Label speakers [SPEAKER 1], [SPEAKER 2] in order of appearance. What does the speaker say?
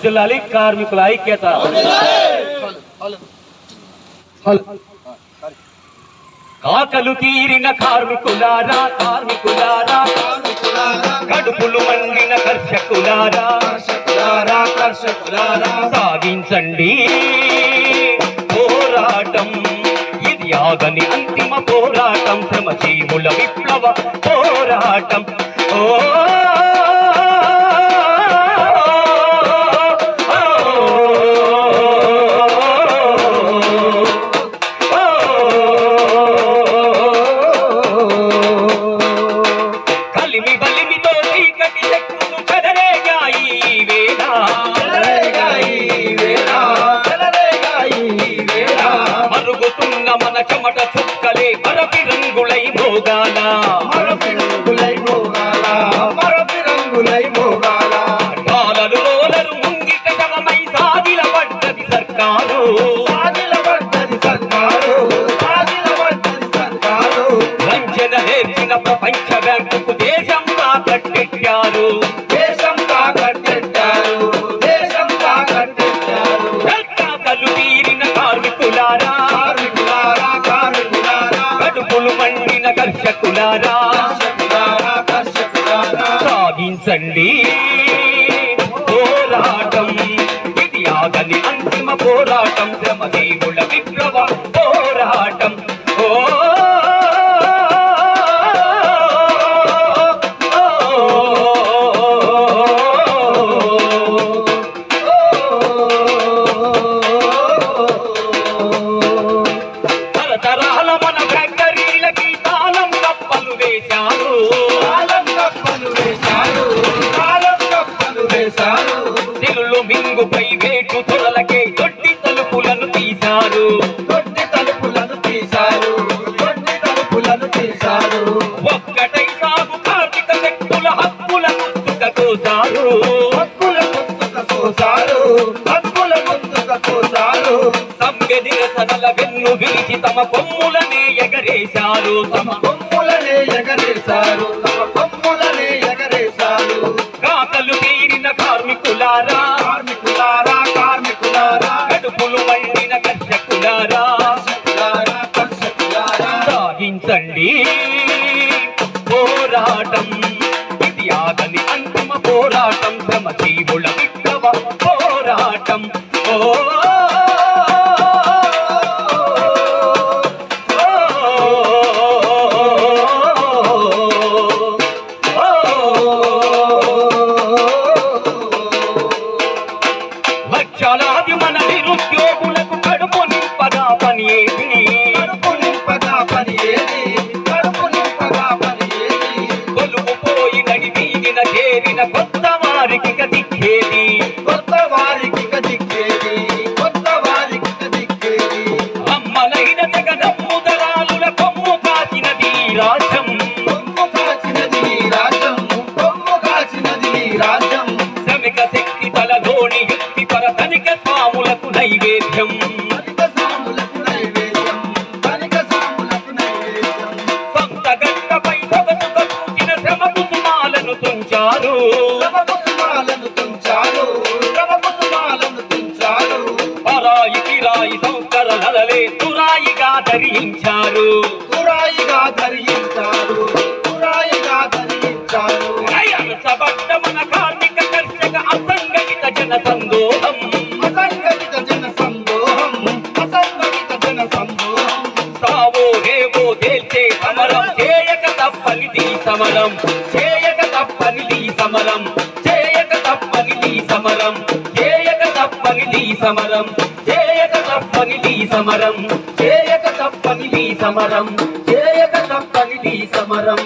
[SPEAKER 1] వర్ధిల్లాలి కార్మికుల ఐక్యత కాకలు తీరిన కార్మికులారా కార్మికులారా. కడుపులు మండిన కర్షకులారా. సాగించండి. పోరాటం ఇది ఆగని అంతిమ పోరాటం. శ్రమజీవుల విప్లవ పోరాటం. ఓ చీకటి శక్తులు చెదరేగాయి ఈ వేళ. మరుగుతున్న మన చెమట చుక్కలే మరపి రంగులై మోగాల. వండిన కర్షకులారా సాగించండి పోరాటం ఇది ఆగని అంతిమ పోరాటం. శ్రమదేవుల విప్లవ
[SPEAKER 2] తొట్టి తలుపులను తీశారు. తొట్టి తలుపులను తీశారు.
[SPEAKER 1] ఒక్కటై సాగు కార్మిక శక్తుల హక్కుల గుర్తుక కోసారు
[SPEAKER 2] హక్కుల గుర్తుక కోసారు హక్కుల గుర్తుక కోసారు
[SPEAKER 1] సమ్మె నిరసనల వెన్ను విరిచి తమ కొమ్ములనే ఎగరేశారు. తమ
[SPEAKER 2] కొమ్ములనే ఎగరేశారు. తమ కొమ్ములనే ఎగరేశారు.
[SPEAKER 1] కాకలు తీరిన కార్మికులారా
[SPEAKER 2] కార్మికులారా
[SPEAKER 1] సాగించండి పోరాటం ఇది ఆగని అంతిమ పోరాటం. శ్రమజీవుల విప్లవ పోరాటం. ఓ కొత్త వారికి తురాయిగా ధరించారు.
[SPEAKER 2] కురాయిగా ధరించారు. కురాయిగా ధరించారు.
[SPEAKER 1] అయసబడ్డ మన కార్మిక కర్షక అసంఘటిత జన సందోహం
[SPEAKER 2] అసంఘటిత జన సందోహం అసంఘటిత జన సందోహం
[SPEAKER 1] సావో రేవో తేల్చే సమరం చేయక తప్పనిది సమరం చేయక తప్పనిది సమరం చేయక తప్పనిది సమరం చేయక తప్పనిది సమరం. చేయక తప్పని నీ సమరం. చేయక తప్పని నీ సమరం. చేయక తప్పని నీ సమరం.